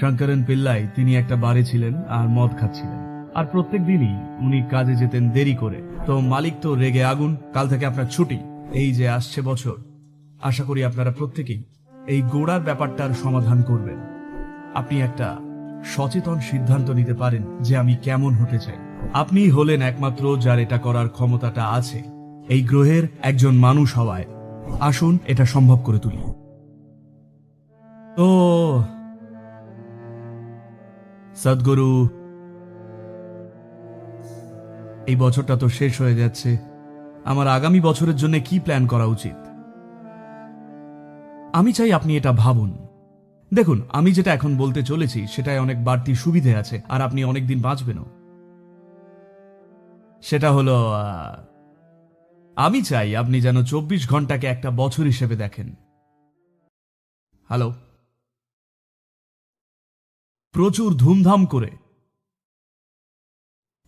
শঙ্করন পিল্লাই, তিনি একটা বারে ছিলেন আর মদ খাচ্ছিলেন। আর প্রত্যেক দিনই উনি কাজে যেতেন দেরি করে। তো মালিক তো রেগে আগুন, কাল থেকে আপনার ছুটি। এই যে আসছে বছর, আশা করি আপনারা প্রত্যেকেই এই গোড়ার ব্যাপারটার সমাধান করবেন। আপনি একটা সচেতন সিদ্ধান্ত নিতে পারেন যে আমি কেমন হতে চাই। আপনি হলেন একমাত্র যার এটা করার ক্ষমতাটা আছে। এই গ্রহের একজন মানুষ হওয়ায়। আসুন এটা সম্ভব করে তুলি। তো সদ্গুরু, এই বছরটা তো শেষ হয়ে যাচ্ছে। আমার আগামী বছরের জন্য কি প্ল্যান করা উচিত? আমি চাই আপনি এটা ভাবুন। দেখুন, আমি যেটা এখন বলতে চলেছি, সেটায় অনেক বাড়তি সুবিধে আছে, আর আপনি অনেক দিন বাঁচবেনও। সেটা হলো আমি চাই আপনি যেন চব্বিশ ঘন্টাকে একটা বছর হিসেবে দেখেন। হ্যালো? প্রচুর ধুমধাম করে।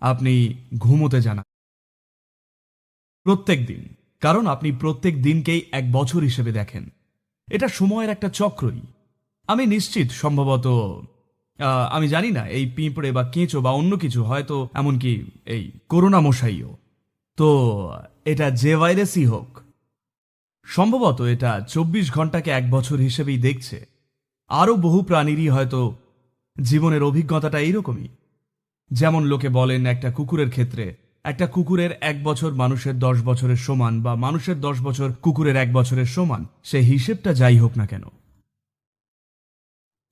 আপনি ঘুমোতে জানা প্রত্যেক দিন, কারণ আপনি প্রত্যেক দিনকেই এক বছর হিসেবে দেখেন। এটা সময়ের একটা চক্রই। আমি নিশ্চিত সম্ভবত আমি জানি না, এই পিঁপড়ে বা কেঁচো বা অন্য কিছু, হয়তো এমনকি এই করোনা মশাইও তো, এটা যে ভাইরাসই হোক, সম্ভবত এটা চব্বিশ ঘন্টাকে এক বছর হিসেবেই দেখছে। আরও বহু প্রাণীরই হয়তো জীবনের অভিজ্ঞতাটা এইরকমই। যেমন লোকে বলেন একটা কুকুরের ক্ষেত্রে, একটা কুকুরের এক বছর মানুষের দশ বছরের সমান বা মানুষের দশ বছর কুকুরের এক বছরের সমান, সে হিসেবটা যাই হোক না কেন।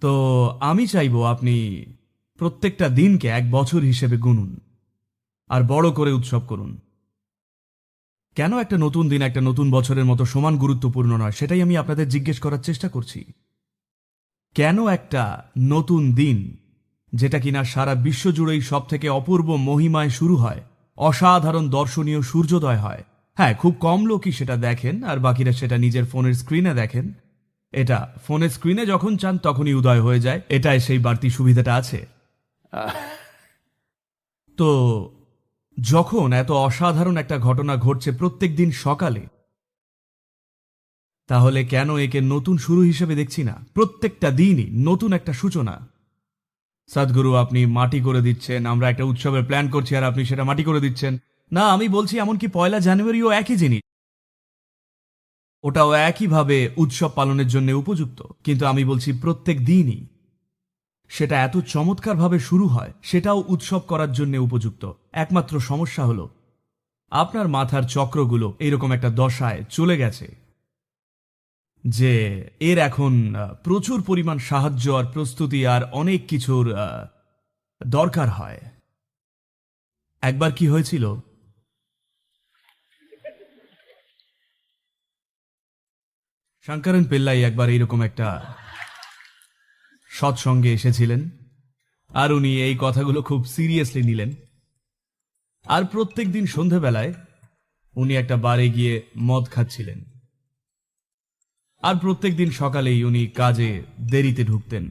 তো আমি চাইব আপনি প্রত্যেকটা দিনকে এক বছর হিসেবে গুনুন আর বড় করে উৎসব করুন। কেন একটা নতুন দিন, একটা নতুন বছরের মতো সমান গুরুত্বপূর্ণ নয়, সেটাই আমি আপনাদের জিজ্ঞেস করার চেষ্টা করছি। কেন একটা নতুন দিন, যেটা কিনা সারা বিশ্ব জুড়েই সব থেকে অপূর্ব মহিমায় শুরু হয়, অসাধারণ দর্শনীয় সূর্যোদয় হয়। হ্যাঁ খুব কম লোকই সেটা দেখেন, আর বাকিরা সেটা নিজের ফোনের স্ক্রিনে দেখেন। এটা, ফোনের স্ক্রিনে যখন চান তখনই উদয় হয়ে যায়, এটাই সেই বাড়তি সুবিধাটা আছে। তো, যখন এত অসাধারণ একটা ঘটনা ঘটছে প্রত্যেক দিন সকালে তাহলে কেন একে নতুন শুরু হিসেবে দেখছি না? প্রত্যেকটা দিনই নতুন একটা সূচনা। সদ্গুরু, আপনি মাটি করে দিচ্ছেন, আমরা একটা উৎসবের প্ল্যান করছি আর আপনি সেটা মাটি করে দিচ্ছেন। না, আমি বলছি এমনকি পয়লা জানুয়ারিও একই জিনিস। ওটাও একইভাবে উৎসব পালনের জন্য উপযুক্ত। কিন্তু আমি বলছি প্রত্যেক দিনই সেটা এত চমৎকারভাবে শুরু হয়, সেটাও উৎসব করার জন্য উপযুক্ত। একমাত্র সমস্যা হলো, আপনার মাথার চক্রগুলো এরকম একটা দশায় চলে গেছে। যে এর এখন প্রচুর পরিমাণ সাহায্য আর প্রস্তুতি আর অনেক কিছুর দরকার হয়। একবার কি হয়েছিল? শঙ্করন পেল্লাই একবার এইরকম একটা সৎসঙ্গে এসেছিলেন আর উনি এই কথাগুলো খুব সিরিয়াসলি নিলেন। আর প্রত্যেক দিন সন্ধেবেলায় উনি একটা বারে গিয়ে মদ খাচ্ছিলেন। আর প্রত্যেক দিন সকালেই উনি কাজে দেরিতে ঢুকতেন।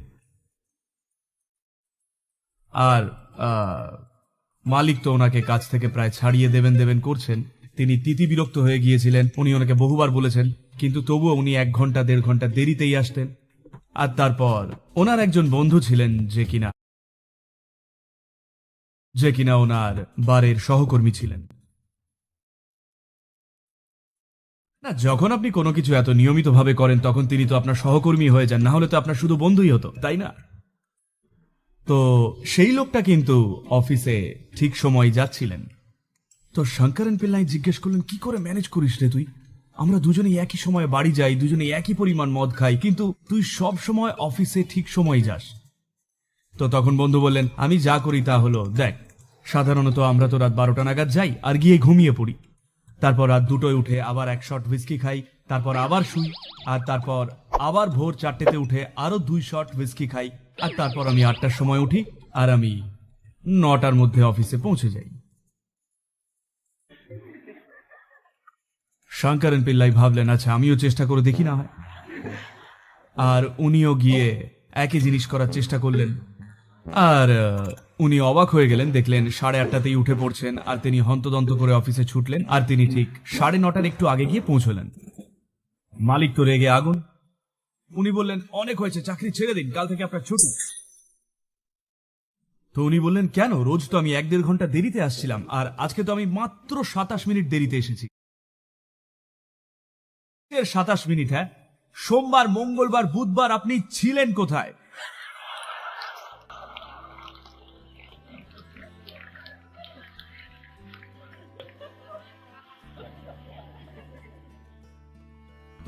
আর মালিক তো ওনাকে কাজ থেকে প্রায় ছাড়িয়ে দেবেন দেবেন করছেন। তিনি তিতি বিরক্ত হয়ে গিয়েছিলেন। উনি ওনাকে বহুবার বলেছেন, কিন্তু তবুও উনি এক ঘণ্টা, দেড় ঘণ্টা দেরিতেই আসতেন। আর তারপর, ওনার একজন বন্ধু ছিলেন যে কিনা যে কিনা ওনার বারের সহকর্মী ছিলেন। না, যখন আপনি কোনো কিছু এত নিয়মিতভাবে করেন, তখন তিনি তো আপনার সহকর্মী হয়ে যান, না হলে তো আপনার শুধু বন্ধুই হতো, তাই না? তো সেই লোকটা কিন্তু অফিসে ঠিক সময় যাচ্ছিলেন। তো শঙ্করন পিল্লাই জিজ্ঞেস করলেন, কি করে ম্যানেজ করিস রে তুই? আমরা দুজনেই একই সময় বাড়ি যাই দুজনে একই পরিমাণ মদ খাই, কিন্তু তুই সব সময় অফিসে ঠিক সময় যাস। তো তখন বন্ধু বললেন, আমি যা করি তা হলো, দেখ, সাধারণত আমরা তো রাত বারোটা নাগাদ যাই, আর গিয়ে ঘুমিয়ে পড়ি। তারপর রাত দুটোয় উঠে আবার এক শট হুইস্কি খাই, তারপর আবার শুই, আর তারপর আবার ভোর চারটেতে উঠে আরও দুই শট হুইস্কি খাই, আর তারপর আমি আটটার সময় উঠি, আর আমি নটার মধ্যে অফিসে পৌঁছে যাই। শঙ্করন পিল্লাই ভাবলেন আচ্ছা আমিও চেষ্টা করে দেখি না হয়। আর উনিও গিয়ে একই জিনিস করার চেষ্টা করলেন। আর উনি অবাক হয়ে গেলেন, দেখলেন সাড়ে আটটাতেই উঠে পড়ছেন আর তিনি হন্তদন্ত করে অফিসে ছুটলেন আর তিনি ঠিক সাড়ে নটার একটু আগে গিয়ে পৌঁছলেন। মালিক তো রেগে আগুন। উনি বললেন, অনেক হয়েছে, চাকরি ছেড়ে দিন, কাল থেকে আপনার ছুটি। তো উনি বললেন, কেন? রোজ তো আমি এক দেড় ঘণ্টা দেরিতে আসছিলাম আর আজকে তো আমি মাত্র সাতাশ মিনিট দেরিতে এসেছি। সাতাশ মিনিট হ্যাঁ? সোমবার, মঙ্গলবার, বুধবার আপনি ছিলেন কোথায়?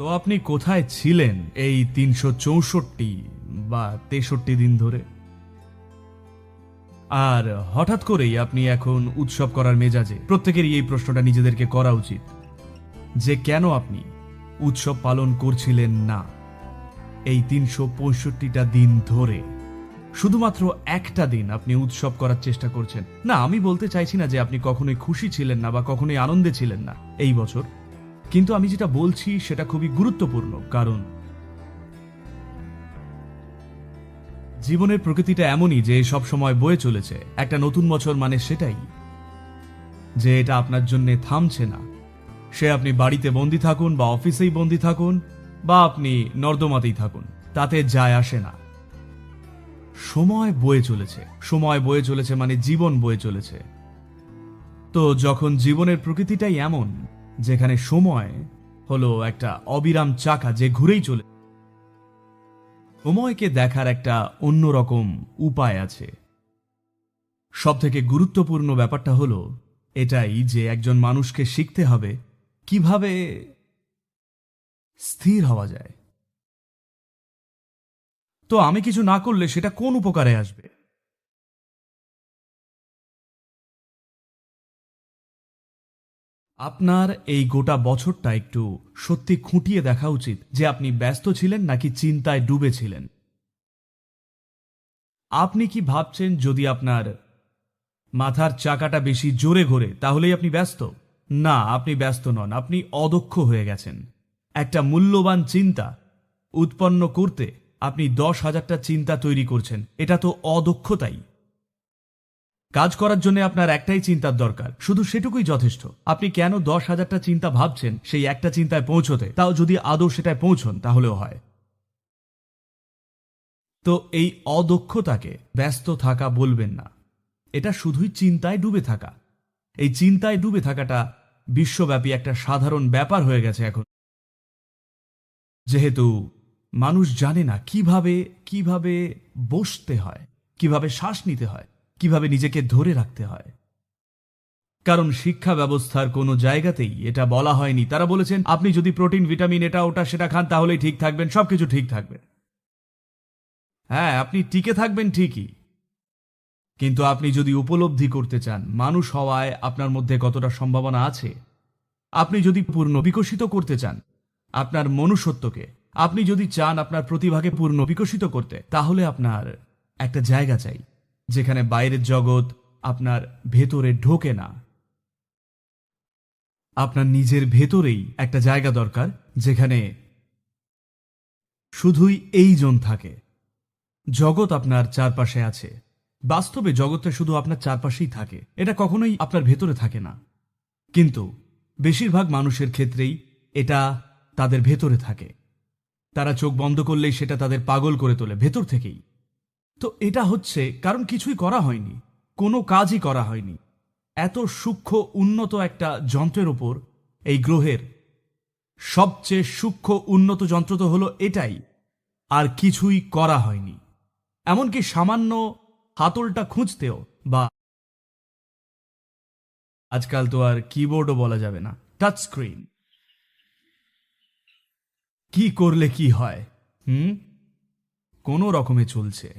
তো আপনি কোথায় ছিলেন এই তিনশো চৌষট্টি বা তেষট্টি দিন ধরে? আর হঠাৎ করেই আপনি এখন উৎসব করার মেজাজে, প্রত্যেকেরই এই প্রশ্নটা নিজেদেরকে করা উচিত। যে কেন আপনি উৎসব পালন করছিলেন না এই তিনশো পঁয়ষট্টিটা দিন ধরে? শুধুমাত্র একটা দিন আপনি উৎসব করার চেষ্টা করছেন। না, আমি বলতে চাইছি না যে আপনি কখনোই খুশি ছিলেন না বা কখনোই আনন্দে ছিলেন না। এই বছর কিন্তু আমি যেটা বলছি সেটা খুবই গুরুত্বপূর্ণ, কারণ জীবনের প্রকৃতিটা এমনই যে সব সময় বয়ে চলেছে। একটা নতুন বছর মানে সেটাই, যে এটা আপনার জন্য থামছে না। সে আপনি বাড়িতে বন্দি থাকুন বা অফিসেই বন্দি থাকুন বা আপনি নর্দমাতেই থাকুন, তাতে যায় আসে না। সময় বয়ে চলেছে, সময় বয়ে চলেছে মানে জীবন বয়ে চলেছে। তো যখন জীবনের প্রকৃতিটাই এমন যেখানে সময় হলো একটা অবিরাম চাকা যে ঘুরেই চলে সময়কে দেখার একটা অন্যরকম উপায় আছে। সব থেকে গুরুত্বপূর্ণ ব্যাপারটা হলো এটাই যে একজন মানুষকে শিখতে হবে কীভাবে স্থির হওয়া যায়। তো আমি কিছু না করলে সেটা কোন উপকারে আসবে? আপনার এই গোটা বছরটা একটু সত্যি খুঁটিয়ে দেখা উচিত যে আপনি ব্যস্ত ছিলেন নাকি চিন্তায় ডুবেছিলেন। আপনি কি ভাবছেন যদি আপনার মাথার চাকাটা বেশি জোরে ঘোরে, তাহলেই আপনি ব্যস্ত? না, আপনি ব্যস্ত নন, আপনি অদক্ষ হয়ে গেছেন। একটা মূল্যবান চিন্তা উৎপন্ন করতে আপনি দশ হাজারটা চিন্তা তৈরি করছেন, এটা তো অদক্ষতাই। কাজ করার জন্য আপনার একটাই চিন্তার দরকার। শুধু সেটুকুই যথেষ্ট। আপনি কেন দশ হাজারটা চিন্তা ভাবছেন সেই একটা চিন্তায় পৌঁছতে? তাও যদি আদৌ সেটায় পৌঁছন, তাহলেও হয়। তো এই অদক্ষতাকে ব্যস্ত থাকা বলবেন না। এটা শুধুই চিন্তায় ডুবে থাকা। এই চিন্তায় ডুবে থাকাটা বিশ্বব্যাপী একটা সাধারণ ব্যাপার হয়ে গেছে এখন। যেহেতু মানুষ জানে না কীভাবে কীভাবে বসতে হয়, কীভাবে শ্বাস নিতে হয়। কীভাবে নিজেকে ধরে রাখতে হয়। কারণ শিক্ষা ব্যবস্থার কোনো জায়গাতেই এটা বলা হয়নি। তারা বলেছেন, আপনি যদি প্রোটিন, ভিটামিন, এটা, ওটা, সেটা খান, তাহলেই ঠিক থাকবেন, সবকিছু ঠিক থাকবে। হ্যাঁ আপনি টিকে থাকবেন ঠিকই। কিন্তু আপনি যদি উপলব্ধি করতে চান, মানুষ হওয়ায় আপনার মধ্যে কতটা সম্ভাবনা আছে? আপনি যদি পূর্ণ বিকশিত করতে চান, আপনার মনুষ্যত্বকে, আপনি যদি চান আপনার প্রতিভাকে পূর্ণ বিকশিত করতে, তাহলে আপনার একটা জায়গা চাই। যেখানে বাইরের জগৎ আপনার ভেতরে ঢোকে না। আপনার নিজের ভেতরেই একটা জায়গা দরকার, যেখানে শুধুই এই জন থাকে। জগৎ আপনার চারপাশে আছে। বাস্তবে জগৎটা শুধু আপনার চারপাশেই থাকে। এটা কখনোই আপনার ভেতরে থাকে না। কিন্তু বেশিরভাগ মানুষের ক্ষেত্রেই এটা তাদের ভেতরে থাকে। তারা চোখ বন্ধ করলেই সেটা তাদের পাগল করে তোলে, ভেতর থেকেই। তো এটা হচ্ছে, কারণ কিছুই করা হয়নি, কোনো কাজই করা হয়নি। এত সূক্ষ্ম, উন্নত একটা যন্ত্রের ওপর, এই গ্রহের সবচেয়ে সূক্ষ্ম, উন্নত যন্ত্র তো হলো এটাই, আর কিছুই করা হয়নি। এমনকি সামান্য হাতলটা খুঁজতেও বা আজকাল তো আর কিবোর্ডও বলা যাবে না টাচ স্ক্রিন কি করলে কি হয়, হুম? কোনো রকমে চলছে।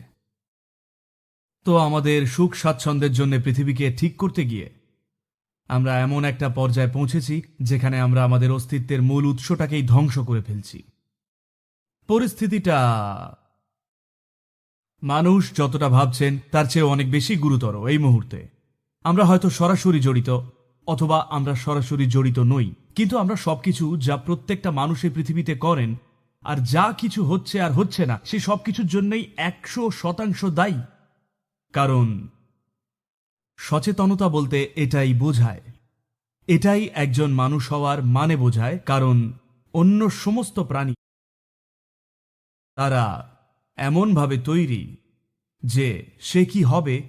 তো আমাদের সুখ স্বাচ্ছন্দ্যের জন্য পৃথিবীকে ঠিক করতে গিয়ে আমরা এমন একটা পর্যায়ে পৌঁছেছি যেখানে আমরা আমাদের অস্তিত্বের মূল উৎসটাকেই ধ্বংস করে ফেলছি। পরিস্থিতিটা মানুষ যতটা ভাবছেন তার চেয়ে অনেক বেশি গুরুতর এই মুহূর্তে। আমরা হয়তো সরাসরি জড়িত অথবা আমরা সরাসরি জড়িত নই, কিন্তু আমরা সবকিছু যা প্রত্যেকটা মানুষ এই পৃথিবীতে করেন আর যা কিছু হচ্ছে আর হচ্ছে না, সে সবকিছুর জন্যই একশো শতাংশ দায়ী। কারণ সচেতনতা বলতে এটাই বোঝায়। এটাই একজন মানুষ হওয়ার মানে বোঝায়, কারণ অন্য সমস্ত প্রাণী তারা এমনভাবে তৈরি যে সে কি হবে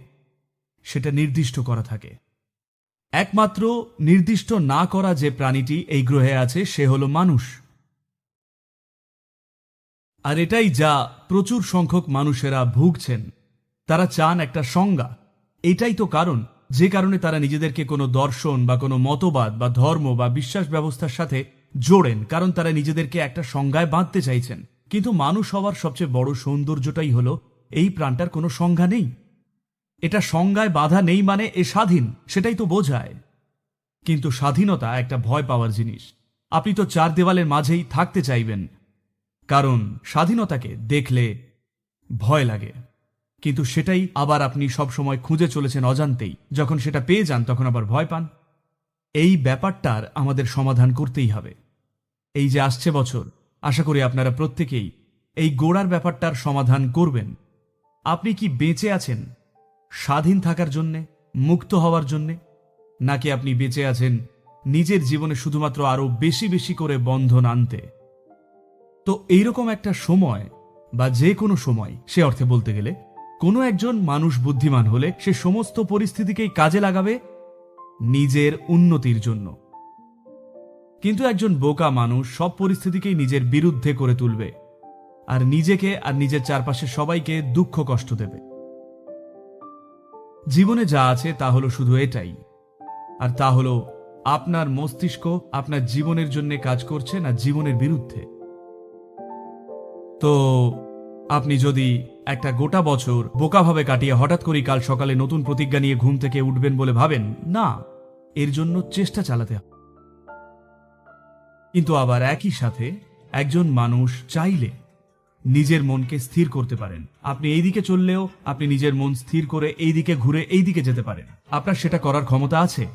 সেটা নির্দিষ্ট করা থাকে। একমাত্র নির্দিষ্ট না করা যে প্রাণীটি এই গ্রহে আছে, সে হল মানুষ। আর এটাই যা প্রচুর সংখ্যক মানুষেরা ভুগছেন। তারা চান একটা সংজ্ঞা। এটাই তো কারণ। যে কারণে তারা নিজেদেরকে কোনো দর্শন বা কোনো মতবাদ বা ধর্ম বা বিশ্বাস ব্যবস্থার সাথে জোড়েন, কারণ তারা নিজেদেরকে একটা সংজ্ঞায় বাঁধতে চাইছেন। কিন্তু মানুষ হওয়ার সবচেয়ে বড় সৌন্দর্যটাই হলো, এই প্রাণটার কোনো সংজ্ঞা নেই। এটা সংজ্ঞায় বাধা নেই মানে এ স্বাধীন, সেটাই তো বোঝায়। কিন্তু স্বাধীনতা একটা ভয় পাওয়ার জিনিস। আপনি তো চার দেওয়ালের মাঝেই থাকতে চাইবেন। কারণ স্বাধীনতাকে দেখলে ভয় লাগে। কিন্তু সেটাই আবার আপনি সবসময় খুঁজে চলেছেন অজান্তেই। যখন সেটা পেয়ে যান, তখন আবার ভয় পান। এই ব্যাপারটার আমাদের সমাধান করতেই হবে। এই যে আসছে বছর, আশা করি আপনারা প্রত্যেকেই এই গোড়ার ব্যাপারটার সমাধান করবেন। আপনি কি বেঁচে আছেন? স্বাধীন থাকার জন্যে? মুক্ত হওয়ার জন্যে? নাকি আপনি বেঁচে আছেন নিজের জীবনে শুধুমাত্র আরও বেশি বেশি করে বন্ধন আনতে? তো এইরকম একটা সময়, বা যে কোনো সময়, সে অর্থে বলতে গেলে কোনো একজন মানুষ বুদ্ধিমান হলে সে সমস্ত পরিস্থিতিকেই কাজে লাগাবে নিজের উন্নতির জন্য। কিন্তু একজন বোকা মানুষ সব পরিস্থিতিকেই নিজের বিরুদ্ধে করে তুলবে আর নিজেকে আর নিজের চারপাশে সবাইকে দুঃখ কষ্ট দেবে। জীবনে যা আছে তা হলো শুধু এটাই। আর তা হলো আপনার মস্তিষ্ক আপনার জীবনের জন্য কাজ করছে না জীবনের বিরুদ্ধে। তো আপনি যদি একটা গোটা বছর বোকাভাবে কাটিয়ে হঠাৎ করেই কাল সকালে নতুন প্রতিজ্ঞা নিয়ে ঘুম থেকে উঠবেন বলে ভাবেন, না, এর জন্য চেষ্টা চালাতে হবে। কিন্তু আবার একই সাথে একজন মানুষ চাইলে নিজের মনকে স্থির করতে পারেন। আপনি এই দিকে চললেও আপনি নিজের মন স্থির করে এই দিকে ঘুরে এই দিকে যেতে পারেন। আপনার সেটা করার ক্ষমতা আছে?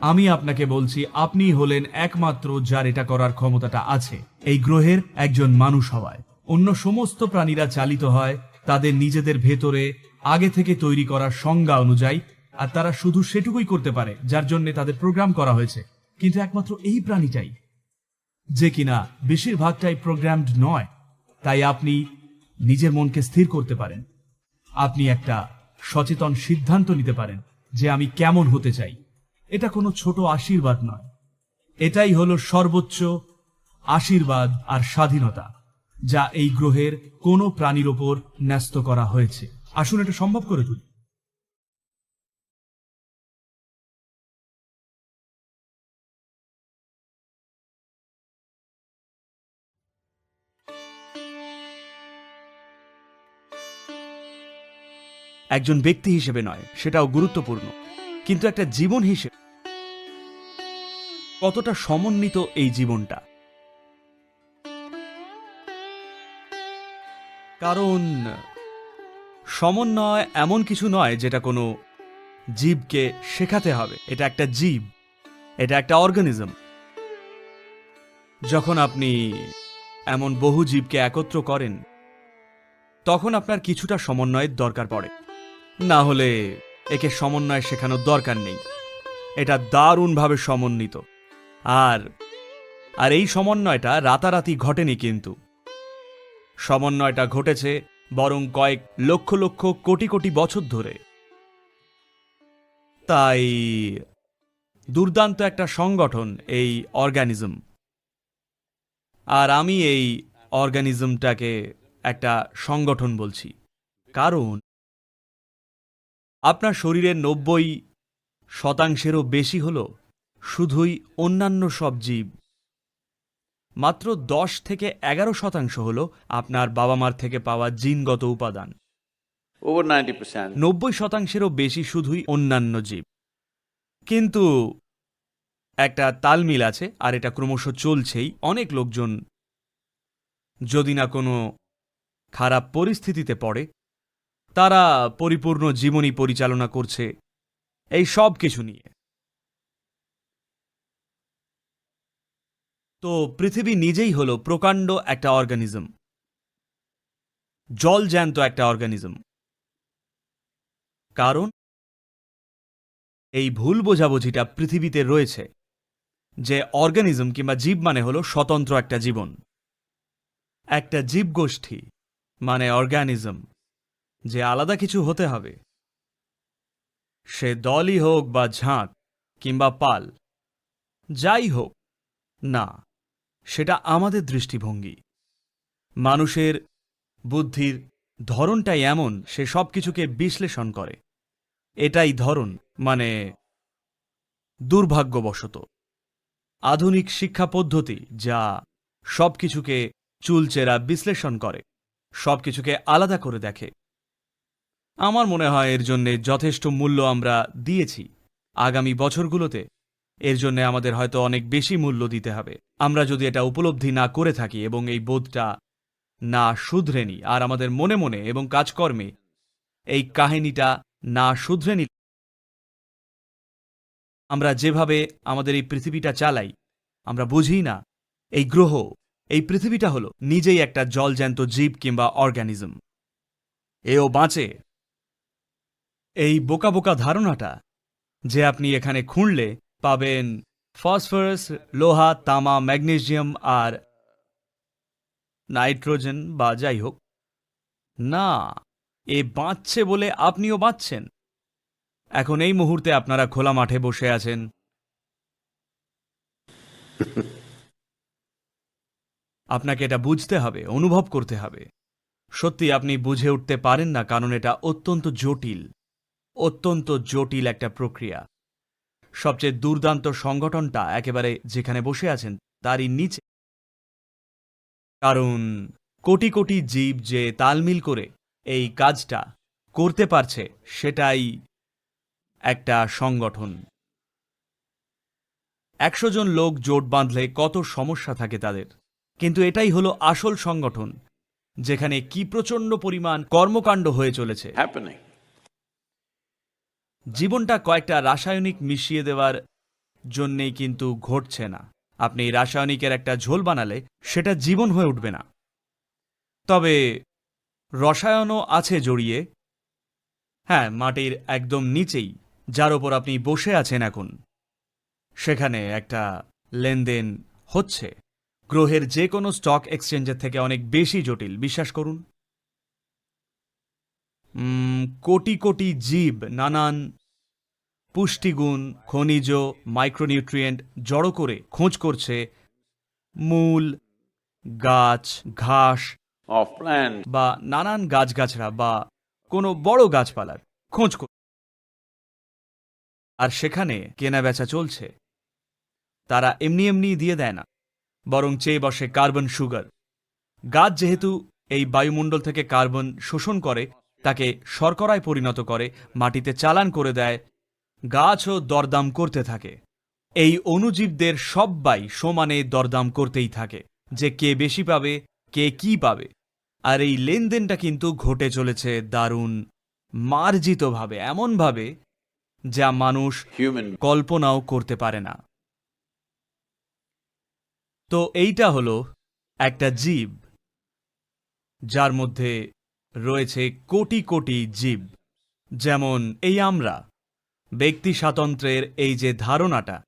আমি আপনাকে বলছি, আপনি হলেন একমাত্র যার এটা করার ক্ষমতাটা আছে। এই গ্রহের একজন মানুষ হওয়ায়। অন্য সমস্ত প্রাণীরা চালিত হয়, তাদের নিজেদের ভেতরে আগে থেকে তৈরি করা সংজ্ঞা অনুযায়ী, আর তারা শুধু সেটুকুই করতে পারে, যার জন্য তাদের প্রোগ্রাম করা হয়েছে। কিন্তু একমাত্র এই প্রাণীটাই। যে কিনা বেশিরভাগটাই প্রোগ্রামড নয়, তাই আপনি নিজের মনকে স্থির করতে পারেন। আপনি একটা সচেতন সিদ্ধান্ত নিতে পারেন যে আমি কেমন হতে চাই। এটা কোনো ছোট আশীর্বাদ নয়। এটাই হলো সর্বোচ্চ আশীর্বাদ আর স্বাধীনতা। যা এই গ্রহের কোনো প্রাণীর ওপর ন্যস্ত করা হয়েছে। আসুন এটা সম্ভব করে তুলি। একজন ব্যক্তি হিসেবে নয়, সেটাও গুরুত্বপূর্ণ। কিন্তু একটা জীবন হিসেবে কতটা সমন্বিত এই জীবনটা? কারণ সমন্বয় এমন কিছু নয় যেটা কোনো জীবকে শেখাতে হবে। এটা একটা জীব, এটা একটা অর্গানিজম যখন আপনি এমন বহু জীবকে একত্র করেন, তখন আপনার কিছুটা সমন্বয়ের দরকার পড়ে। না হলে একে সমন্বয় শেখানোর দরকার নেই। এটা দারুণভাবে সমন্বিত। আর আর এই সমন্বয়টা রাতারাতি ঘটেনি কিন্তু। সমন্বয়টা ঘটেছে বরং কয়েক লক্ষ লক্ষ কোটি কোটি বছর ধরে। তাই দুর্দান্ত একটা সংগঠন এই অর্গানিজম। আর আমি এই অর্গানিজমটাকে একটা সংগঠন বলছি। কারণ আপনার শরীরের নব্বই শতাংশেরও বেশি হল শুধুই অন্যান্য সব জীব। মাত্র দশ থেকে এগারো শতাংশ হল আপনার বাবা মার থেকে পাওয়া জিনগত উপাদান। নব্বই শতাংশেরও বেশি শুধুই অন্যান্য জীব। কিন্তু একটা তালমিল আছে আর এটা ক্রমশ চলছেই। অনেক লোকজন যদি না কোনো খারাপ পরিস্থিতিতে পড়ে তারা পরিপূর্ণ জীবনী পরিচালনা করছে এই সব কিছু নিয়ে। তো পৃথিবী নিজেই হলো প্রকাণ্ড একটা অর্গানিজম জল জ্যান্ত একটা অর্গানিজম কারণ? এই ভুল বোঝাবুঝিটা পৃথিবীতে রয়েছে, যে অর্গানিজম কিংবা জীব মানে হলো স্বতন্ত্র একটা জীবন। একটা জীবগোষ্ঠী মানে অর্গানিজম যে আলাদা কিছু হতে হবে। সে দলই হোক বা ঝাঁক কিংবা পাল, যাই হোক, না। সেটা আমাদের দৃষ্টিভঙ্গি। মানুষের বুদ্ধির ধরনটাই এমন, সে সব কিছুকে বিশ্লেষণ করে। এটাই ধরন মানে দুর্ভাগ্যবশত। আধুনিক শিক্ষা পদ্ধতি যা সবকিছুকে চুলচেরা বিশ্লেষণ করে, সবকিছুকে আলাদা করে দেখে। আমার মনে হয় এর জন্যে যথেষ্ট মূল্য আমরা দিয়েছি। আগামী বছরগুলোতে এর জন্য আমাদের হয়তো অনেক বেশি মূল্য দিতে হবে। আমরা যদি এটা উপলব্ধি না করে থাকি এবং এই বোধটা না শুধরে নিই, আর আমাদের মনে মনে এবং কাজকর্মে এই কাহিনীটা না শুধরে নিই আমরা যেভাবে আমাদের এই পৃথিবীটা চালাই, আমরা বুঝি না, এই গ্রহ, এই পৃথিবীটা হলো নিজেই একটা জলজ্যান্ত জীব কিংবা অর্গানিজম। এও বাঁচে। এই বোকা বোকা ধারণাটা যে আপনি এখানে খুঁড়লে পাবেন ফসফরাস, লোহা, তামা, ম্যাগনেসিয়াম আর নাইট্রোজেন বা যাই হোক। না, এ বাঁচছে বলে আপনিও বাঁচছেন। এখন এই মুহূর্তে আপনারা খোলা মাঠে বসে আছেন। আপনাকে এটা বুঝতে হবে, অনুভব করতে হবে। সত্যি আপনি বুঝে উঠতে পারেন না কারণ এটা অত্যন্ত জটিল অত্যন্ত জটিল একটা প্রক্রিয়া। সবচেয়ে দুর্দান্ত সংগঠনটা একেবারে যেখানে বসে আছেন, তারই নিচে। কারণ কোটি কোটি জীব যে তালমিল করে এই কাজটা করতে পারছে, সেটাই একটা সংগঠন। একশো জন লোক জোট বাঁধলে কত সমস্যা থাকে তাদের। কিন্তু এটাই হলো আসল সংগঠন, যেখানে কি প্রচণ্ড পরিমাণ কর্মকাণ্ড হয়ে চলেছে. জীবনটা কয়েকটা রাসায়নিক মিশিয়ে দেওয়ার জন্যেই কিন্তু ঘটছে না। আপনি রাসায়নিকের একটা ঝোল বানালে সেটা জীবন হয়ে উঠবে না। তবে রসায়নও আছে জড়িয়ে। হ্যাঁ মাটির একদম নিচেই, যার ওপর আপনি বসে আছেন এখন। সেখানে একটা লেনদেন হচ্ছে। গ্রহের যে কোনো স্টক এক্সচেঞ্জের থেকে অনেক বেশি জটিল, বিশ্বাস করুন। কোটি কোটি জীব নানান পুষ্টিগুণ খনিজ মাইক্রোনিউট্রিয়েন্ট জড়ো করে খোঁজ করছে মূল গাছ ঘাস বা নানান গাছগাছড়া বা কোনো বড় গাছপালার খোঁজ কর আর সেখানে কেনা বেচা চলছে। তারা এমনি এমনি দিয়ে দেয় না বরং চেয়ে বসে কার্বন সুগার গাছ যেহেতু এই বায়ুমণ্ডল থেকে কার্বন শোষণ করে তাকে শর্করায় পরিণত করে মাটিতে চালান করে দেয় গাছও দরদাম করতে থাকে। এই অণুজীবদের সব্বাই সমানে দরদাম করতেই থাকে যে কে বেশি পাবে কে কি পাবে। আর এই লেনদেনটা কিন্তু ঘটে চলেছে দারুণ মার্জিতভাবে এমনভাবে যা মানুষ কল্পনাও করতে পারে না। তো এইটা হলো একটা জীব যার মধ্যে রয়েছে কোটি কোটি জীব। যেমন এই আমরা ব্যক্তি স্বাতন্ত্রের এই যে ধারণাটা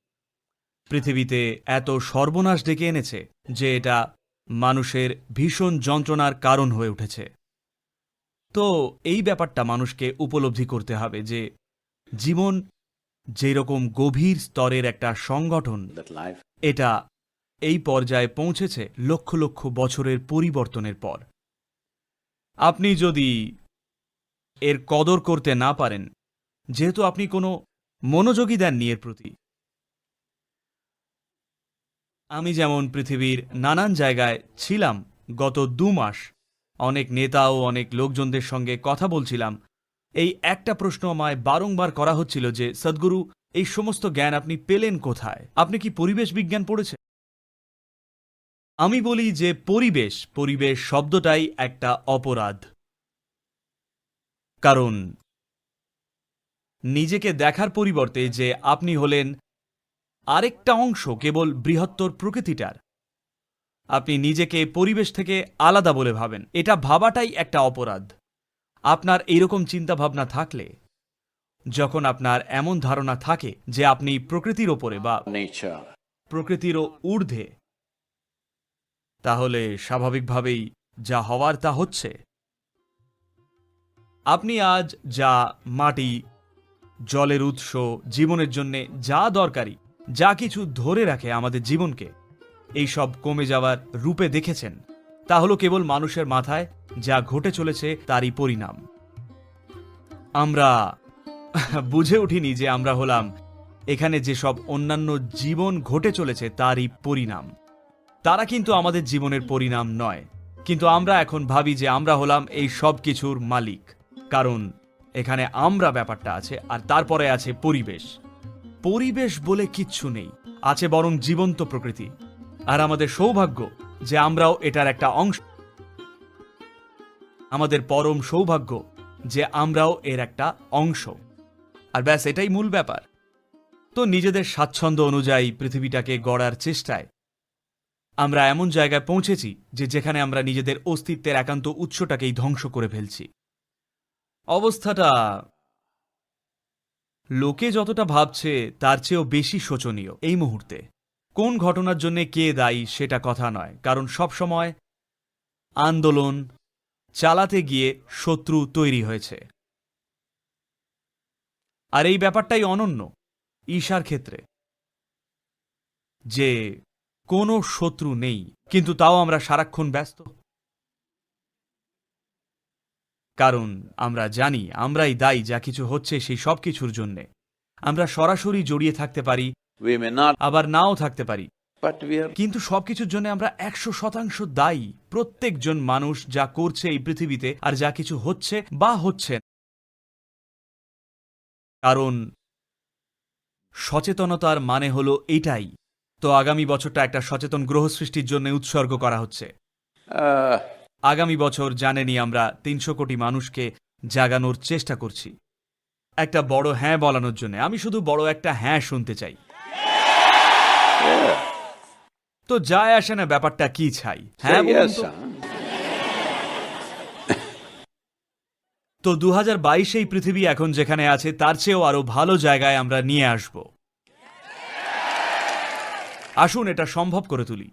পৃথিবীতে এত সর্বনাশ ডেকে এনেছে যে এটা মানুষের ভীষণ যন্ত্রণার কারণ হয়ে উঠেছে। তো এই ব্যাপারটা মানুষকে উপলব্ধি করতে হবে যে জীবন যেরকম গভীর স্তরের একটা সংগঠন এটা এই পর্যায়ে পৌঁছেছে লক্ষ লক্ষ বছরের পরিবর্তনের পর। আপনি যদি এর কদর করতে না পারেন, যেহেতু আপনি কোনো মনোযোগী দেননি এর প্রতি। আমি যেমন পৃথিবীর নানান জায়গায় ছিলাম গত দু মাস, অনেক নেতা ও অনেক লোকজনদের সঙ্গে কথা বলছিলাম, এই একটা প্রশ্ন আমায় বারংবার করা হচ্ছিল যে, সদ্গুরু, এই সমস্ত জ্ঞান আপনি পেলেন কোথায়? আপনি কি পরিবেশ বিজ্ঞান পড়েছেন? আমি বলি যে পরিবেশ পরিবেশ শব্দটাই একটা অপরাধ। কারণ নিজেকে দেখার পরিবর্তে যে আপনি হলেন আরেকটা অংশ কেবল বৃহত্তর প্রকৃতিটার। আপনি নিজেকে পরিবেশ থেকে আলাদা বলে ভাবেন। এটা ভাবাটাই একটা অপরাধ। আপনার এইরকম চিন্তাভাবনা থাকলে যখন আপনার এমন ধারণা থাকে যে আপনি প্রকৃতির ওপরে বা. প্রকৃতিরও ঊর্ধ্বে তাহলে স্বাভাবিকভাবেই যা হওয়ার তা হচ্ছে। আপনি আজ যা মাটি, জলের উৎস, জীবনের জন্যে যা দরকারি, যা কিছু ধরে রাখে আমাদের জীবনকে, এই সব কমে যাওয়ার রূপে দেখেছেন, তা হলো কেবল মানুষের মাথায় যা ঘটে চলেছে তারই পরিণাম। আমরা বুঝে উঠিনি যে আমরা হলাম, এখানে যেসব অন্যান্য জীবন ঘটে চলেছে তারই পরিণাম। তারা কিন্তু আমাদের জীবনের পরিণাম নয়। কিন্তু আমরা এখন ভাবি যে আমরা হলাম এই সব কিছুর মালিক। কারণ এখানে আমরা ব্যাপারটা আছে, আর তারপরে আছে পরিবেশ। পরিবেশ বলে কিচ্ছু নেই, আছে বরং জীবন্ত প্রকৃতি। আর আমাদের সৌভাগ্য যে আমরাও এটার একটা অংশ। আমাদের পরম সৌভাগ্য যে আমরাও এর একটা অংশ। আর ব্যাস, এটাই মূল ব্যাপার। তো নিজেদের স্বাচ্ছন্দ্য অনুযায়ী পৃথিবীটাকে গড়ার চেষ্টায় আমরা এমন জায়গায় পৌঁছেছি যে যেখানে আমরা নিজেদের অস্তিত্বের একান্ত উৎসটাকেই ধ্বংস করে ফেলছি। অবস্থাটা লোকে যতটা ভাবছে, তার চেয়েও বেশি শোচনীয় এই মুহূর্তে। কোন ঘটনার জন্য কে দায়ী সেটা কথা নয়, কারণ সব সময় আন্দোলন চালাতে গিয়ে শত্রু তৈরি হয়েছে। আর এই ব্যাপারটাই অনন্য ঈশার ক্ষেত্রে। যে কোনো শত্রু নেই কিন্তু তাও আমরা সারাক্ষণ ব্যস্ত। কারণ আমরা জানি আমরাই দায়ী যা কিছু হচ্ছে সেই সব কিছুর জন্যে। আমরা সরাসরি জড়িয়ে থাকতে পারি আবার নাও থাকতে পারি। কিন্তু সবকিছুর জন্য আমরা একশো শতাংশ দায়ী প্রত্যেকজন মানুষ যা করছে এই পৃথিবীতে আর যা কিছু হচ্ছে বা হচ্ছে কারণ সচেতনতার মানে হলো এটাই তো আগামী বছরটা একটা সচেতন গ্রহ সৃষ্টির জন্য উৎসর্গ করা হচ্ছে। আগামী বছর জানেনি আমরা তিনশো কোটি মানুষকে জাগানোর চেষ্টা করছি। একটা বড় হ্যাঁ বলানোর জন্য। আমি শুধু বড় একটা হ্যাঁ শুনতে চাই। তো যায় আসে না ব্যাপারটা কি চাই হ্যাঁ তো। দু হাজার এই পৃথিবী এখন যেখানে আছে তার চেয়েও আরও ভালো জায়গায় আমরা নিয়ে আসব। আসুন এটা সম্ভব করে তুলি।